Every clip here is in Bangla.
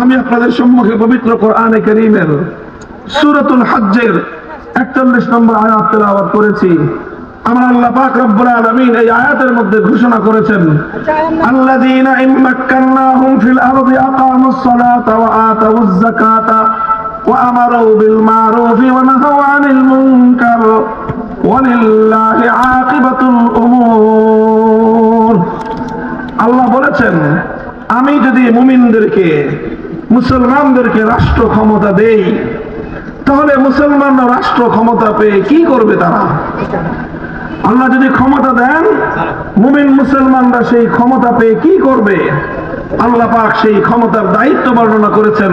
আমি আপনাদের সম্মুখে পবিত্র কোরআনে করিমের সুরতুল হজ্জের একচল্লিশ নম্বর আয়াত তেলাওয়াত করেছি। আল্লাহ পাক রব্বুল আলামিন এই আয়াতের মধ্যে ঘোষণা করেছেন, আল্লাযীনা ইম্মাক্কান্নাহুম ফিল আরদি আকামুস সালাতা ওয়া যাকাতা ওয়া আমারু বিল ওয়া নাহাউ আনিল মুনকার ওয়ালিল্লাহি আকিবাতুল আল্লাহ বলেছেন, আমি যদি মুমিনদেরকে মুসলমানদেরকে রাষ্ট্র ক্ষমতা দেই, তাহলে মুসলমানরা রাষ্ট্র ক্ষমতা পেয়ে কি করবে তারা? আল্লাহ যদি ক্ষমতা দেন, মুমিন মুসলমানরা সেই ক্ষমতা পেয়ে কি করবে? আল্লাহ পাক সেই ক্ষমতার দায়িত্ব বর্ণনা করেছেন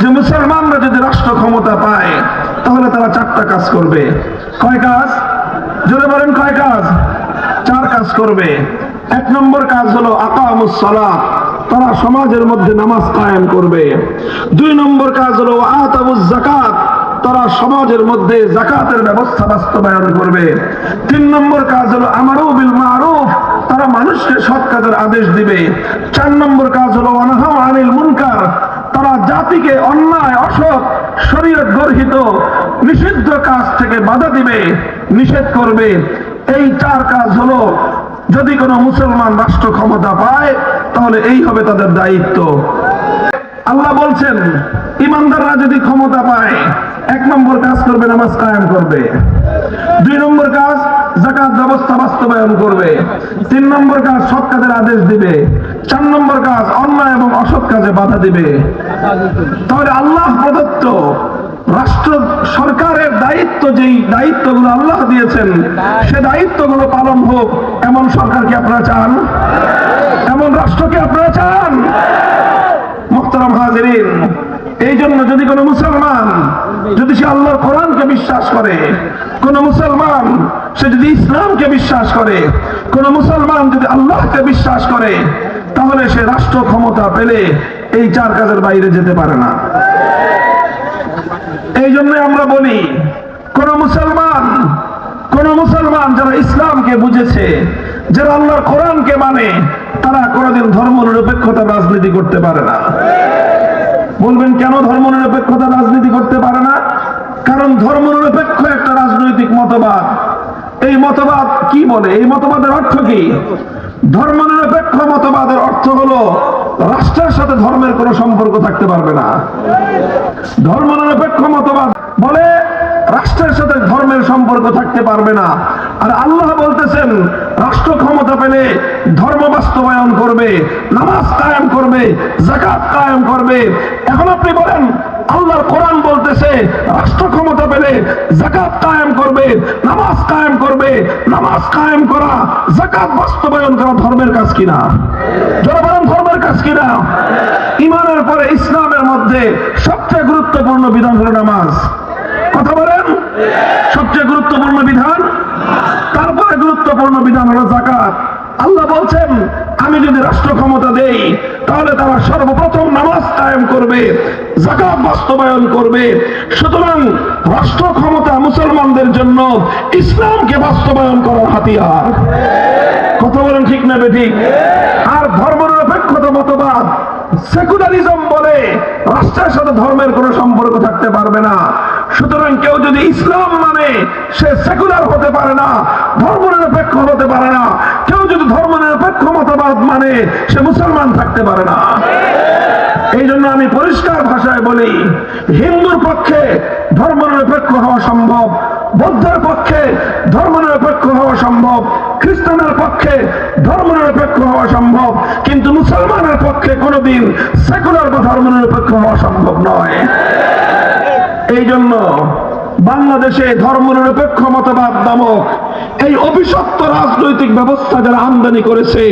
যে মুসলমানরা যদি রাষ্ট্র ক্ষমতা পায়, তাহলে তারা চারটা কাজ করবে। কয় কাজ? জোরে বলেন কয় কাজ? চার কাজ করবে। এক নম্বর কাজ হলো আকামুস সালাত। তারা সমাজের মধ্যে নামাজ কায়েম করবে। দুই নম্বর কাজ হলো আতাবুজ জাকাত তারা সমাজের মধ্যে জাকাতের ব্যবস্থা বাস্তবায়ন করবে। তিন নম্বর কাজ হলো আমারও বিল মারুফ। তারা মানুষকে সৎ কাজের আদেশ দিবে। চার নম্বর কাজ হলো অনাহাম আনিল মুনকার। তারা জাতিকে অন্যায়, অসৎ, শরীয়ত গর্হিত, নিষিদ্ধ কাজ থেকে বাধা দিবে, নিষেধ করবে। এই চার কাজ হলো যদি কোনো মুসলমান রাষ্ট্র ক্ষমতা পায়, তাহলে এই হবে তাদের দায়িত্ব। আল্লাহ বলছেন, ইমানদাররা যদি ক্ষমতা পায়, এক নম্বর কাজ করবে, নামাজ কায়েম করবে। দুই নম্বর কাজ জাকাত ব্যবস্থা বাস্তবায়ন করবে। তিন নম্বর কাজ, সৎ কাজের আদেশ দিবে। চার নম্বর কাজ, অন্যায় এবং অসৎ কাজে বাধা দিবে। তাহলে আল্লাহ প্রদত্ত রাষ্ট্র সরকারের দায়িত্ব যেই দায়িত্বগুলো আল্লাহ দিয়েছেন, সে দায়িত্বগুলো পালন হোক। এমন সরকারকে আপনারা চান? এমন রাষ্ট্রকে আপনারা চান? মোহতারাম হাজিরিন, এই জন্য যদি কোনো মুসলমান যদি সে আল্লাহর কোরআনকে বিশ্বাস করে, কোন মুসলমান সে যদি ইসলামকে বিশ্বাস করে, কোন মুসলমান যদি আল্লাহকে বিশ্বাস করে, তাহলে সে রাষ্ট্র ক্ষমতা পেলে এই চার কাজের বাইরে যেতে পারে না এই জন্য আমরা বলি কোন মুসলমান কোন মুসলমান যারা ইসলামকে বুঝেছে, যারা আল্লাহর কোরআনকে মানে তারা কোনোদিন ধর্ম নিরপেক্ষতা রাজনীতি করতে পারে না। বলবেন, কেন ধর্ম নিরপেক্ষতা রাজনীতি করতে পারে না? কারণ ধর্ম নিরপেক্ষ একটা রাজনৈতিক মতবাদ। এই মতবাদ কি বলে? এই মতবাদের অর্থ কি? ধর্ম নিরপেক্ষ মতবাদের অর্থ হলো, রাষ্ট্রের সাথে ধর্মের কোনো সম্পর্ক থাকতে পারবে না। ধর্ম নিরপেক্ষ মতবাদ বলে, রাষ্ট্রের সাথে ধর্মের সম্পর্ক থাকতে পারবে না। আর আল্লাহ বলতেছেন, রাষ্ট্র ক্ষমতা পেলে ধর্ম বাস্তবায়ন করবে, নামাজ কায়েম করবে জাকাত কায়েম করবে। এখন আপনি বলেন, আল্লাহর কোরআন বলতেছে, রাষ্ট্র ক্ষমতা পেলে জাকাত কায়েম করবে, নামাজ কায়েম করবে। নামাজ কায়েম করা জাকাত বাস্তবায়ন করা ধর্মের কাজ কিনা? বলেন, ধর্মের কাজ কিনা? ইমানের পরে ইসলামের মধ্যে সবচেয়ে গুরুত্বপূর্ণ বিধান হলো নামাজ। কথা বলেন সবচেয়ে গুরুত্বপূর্ণ বিধান তারপরে গুরুত্বপূর্ণ বিধান হলো জাকাত আল্লাহ বলছেন, আমি যদি রাষ্ট্র ক্ষমতা দেই, তাহলে তারা সর্বপ্রথম নামাজ কায়েম করবে জাকাত বাস্তবায়ন করবে। সুতরাং রাষ্ট্র ক্ষমতা মুসলমানদের জন্য ইসলামকে বাস্তবায়ন করার হাতিয়ার। কথা বলেন ঠিক না বেঠিক আর ধর্ম নিরপেক্ষতা মতবাদ, সেকুলারিজম বলে রাষ্ট্রের সাথে ধর্মের কোনো সম্পর্ক থাকতে পারবে না। সুতরাং কেউ যদি ইসলাম মানে সে সেকুলার হতে পারে না ধর্ম নিরপেক্ষ হতে পারে না। কেউ যদি ধর্ম নিরপেক্ষ মতবাদ মানে সে মুসলমান থাকতে পারে না। এই জন্য আমি পরিষ্কার ভাষায় বলি, হিন্দুর পক্ষে ধর্ম নিরপেক্ষ হওয়া সম্ভব, বৌদ্ধের পক্ষে ধর্ম নিরপেক্ষ হওয়া সম্ভব খ্রিস্টানের পক্ষে ধর্ম নিরপেক্ষ হওয়া সম্ভব, কিন্তু মুসলমানের পক্ষে কোনোদিন সেকুলার বা ধর্ম নিরপেক্ষ হওয়া সম্ভব নয়। এই জন্য বাংলাদেশে ধর্ম নিরপেক্ষ মতবাদ নামক এই অভিশপ্ত রাজনৈতিক ব্যবস্থা যারা আমদানি করেছে,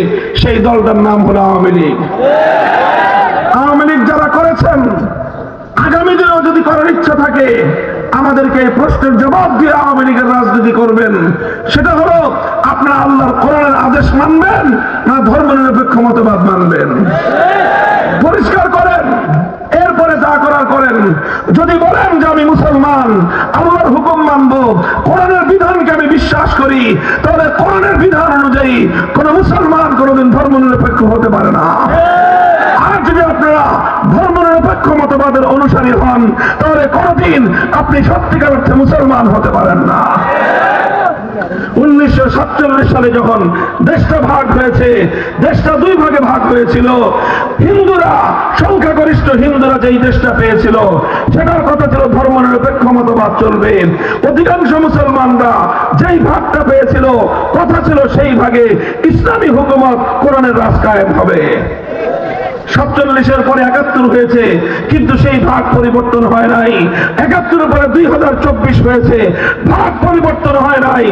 সেই দলটার নাম হলো আওয়ামী লীগ। আওয়ামী লীগ যারা করেছেন, আগামী দিনেও যদি করার ইচ্ছা থাকে, আমাদেরকে এই প্রশ্নের জবাব দিয়ে আওয়ামী লীগের রাজনীতি করবেন। সেটা হলো, আপনারা আল্লাহর কোরআনের আদেশ মানবেন না ধর্ম নিরপেক্ষ মতবাদ মানবেন? পরিষ্কার করেন, এরপরে যা করার করেন। যদি আমি মুসলমান আল্লাহর হুকুম মানবো, কোরআনের বিধানকে আমি বিশ্বাস করি তাহলে কোরআনের বিধান অনুযায়ী কোন মুসলমান কোনোদিন ধর্ম নিরপেক্ষ হতে পারে না। আর যদি আপনারা ধর্ম নিরপেক্ষ মতবাদের অনুসারী হন, তাহলে কোনদিন আপনি সত্যিকার অর্থে মুসলমান হতে পারেন না। উনিশশো সাতচল্লিশ সালে যখন দেশটা ভাগ হয়েছে, দেশটা দুই ভাগে ভাগ হয়েছিল, হিন্দুরা, সংখ্যাগরিষ্ঠ হিন্দুরা যেই দেশটা পেয়েছিল, সেটার কথা ছিল ধর্ম নিরপেক্ষ মতবাদ চলবে। অধিকাংশ মুসলমানরা যেই ভাগটা পেয়েছিল, কথা ছিল সেই ভাগে ইসলামী হুকুমত কোরআনের রাজ কায়েম হবে। সাতচল্লিশের পরে একাত্তর হয়েছে, কিন্তু সেই ভাগ পরিবর্তন হয় নাই। একাত্তরের পরে দুই হাজার চব্বিশ হয়েছে, ভাগ পরিবর্তন হয় নাই।